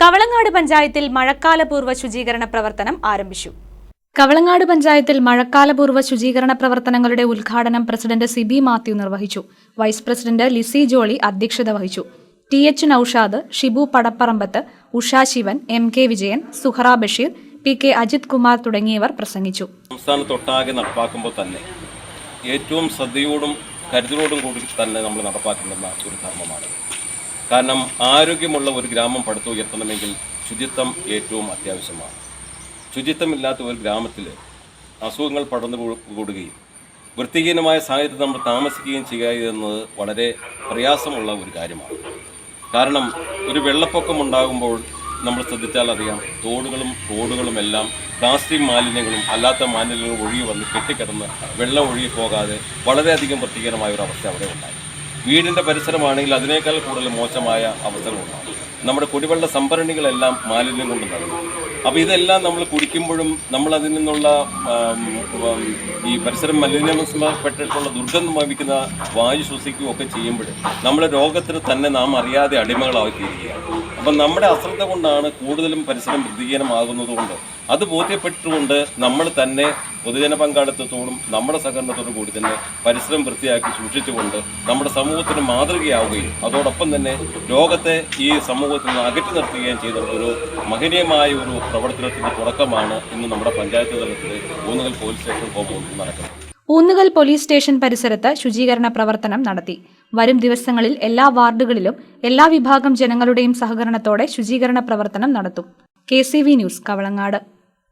കവളങ്ങാട് പഞ്ചായത്തിൽ മഴക്കാലപൂർവ ശുചീകരണ പ്രവർത്തനം ആരംഭിച്ചു. കവളങ്ങാട് പഞ്ചായത്തിൽ മഴക്കാലപൂർവ ശുചീകരണ പ്രവർത്തനങ്ങളുടെ ഉദ്ഘാടനം പ്രസിഡന്റ് സിബി മാത്യു നിർവഹിച്ചു. വൈസ് പ്രസിഡന്റ് ലിസി ജോളി അധ്യക്ഷത വഹിച്ചു. T H Noushad Shibu Padapparambath Usha Shivan M K Vijayan Suhara Basheer P K Ajith Kumar തുടങ്ങിയവർ പ്രസംഗിച്ചു. സംസ്ഥാനത്തൊട്ടാകെ നടപ്പാക്കുമ്പോൾ തന്നെ ഏറ്റവും ശ്രദ്ധയോടും കരുതലോടും കൂടി തന്നെ നമ്മൾ നടപ്പാക്കേണ്ടുന്ന ഒരു ധർമ്മമാണ്. കാരണം ആരോഗ്യമുള്ള ഒരു ഗ്രാമം പടുത്തു ഉയർത്തണമെങ്കിൽ ശുചിത്വം ഏറ്റവും അത്യാവശ്യമാണ്. ശുചിത്വമില്ലാത്ത ഒരു ഗ്രാമത്തിൽ അസുഖങ്ങൾ പടർന്നു കൂടുകയും വൃത്തിഹീനമായ സാഹചര്യത്തിൽ നമ്മൾ താമസിക്കുകയും ചെയ്യുക എന്നത് വളരെ പ്രയാസമുള്ള ഒരു കാര്യമാണ്. കാരണം ഒരു വെള്ളപ്പൊക്കം ഉണ്ടാകുമ്പോൾ നമ്മൾ ശ്രദ്ധിച്ചാൽ അറിയാം തോടുകളും തോടുകളും എല്ലാം പ്ലാസ്റ്റിക് മാലിന്യങ്ങളും അല്ലാത്ത മാലിന്യങ്ങളും ഒഴുകി വന്ന് കെട്ടിക്കിടന്ന് വെള്ളം ഒഴുകി പോകാതെ വളരെയധികം വൃത്തികരമായ ഒരു അവസ്ഥ അവിടെ ഉണ്ടായി. വീടിന്റെ പരിസരമാണെങ്കിൽ അതിനേക്കാൾ കൂടുതൽ മോശമായ അവസ്ഥകളുണ്ടാകും നമ്മുടെ കുടിവെള്ള സംഭരണികളെല്ലാം മാലിന്യം കൊണ്ട് നടന്നു. അപ്പോൾ ഇതെല്ലാം നമ്മൾ കുടിക്കുമ്പോഴും നമ്മൾ അതിൽ നിന്നുള്ള ഈ പരിസരം മലിനീകരണപ്പെട്ടിട്ടുള്ള ദുർഗന്ധം വഹിക്കുന്ന വായു ശ്വസിക്കുകയും ഒക്കെ ചെയ്യുമ്പോൾ നമ്മുടെ രോഗത്തിന് തന്നെ നാം അറിയാതെ അടിമകളായി തീരുകയാണ് അപ്പം നമ്മുടെ അശ്രദ്ധ കൊണ്ടാണ് കൂടുതലും പരിസരം വൃത്തിഹീനമാകുന്നത് കൊണ്ട് അത് ബോധ്യപ്പെട്ടുകൊണ്ട് നമ്മൾ തന്നെ പൊതുജന പങ്കാളിത്തത്തോടും നമ്മുടെ സഹകരണത്തോടും കൂടി തന്നെ പരിസരം വൃത്തിയാക്കി സൂക്ഷിച്ചുകൊണ്ട് നമ്മുടെ സമൂഹത്തിന് മാതൃകയാവുകയും അതോടൊപ്പം തന്നെ രോഗത്തെ ഈ സമൂഹത്തിൽ നിന്ന് അകറ്റി നിർത്തുകയും ചെയ്ത ഒരു മഹനീയമായ ഒരു പ്രവർത്തനത്തിന്റെ തുടക്കമാണ് ഇന്ന് നമ്മുടെ പഞ്ചായത്ത് തലത്തിൽ ഊന്നുകൽ പോലീസ് സ്റ്റേഷൻ കോമ്പൗണ്ടിൽ നടക്കുന്നത്. ഊന്നുകൽ പോലീസ് സ്റ്റേഷൻ പരിസരത്ത് ശുചീകരണ പ്രവർത്തനം നടത്തി. വരും ദിവസങ്ങളിൽ എല്ലാ വാർഡുകളിലും എല്ലാ വിഭാഗം ജനങ്ങളുടെയും സഹകരണത്തോടെ ശുചീകരണ പ്രവർത്തനം നടത്തും. K news Kavalangad.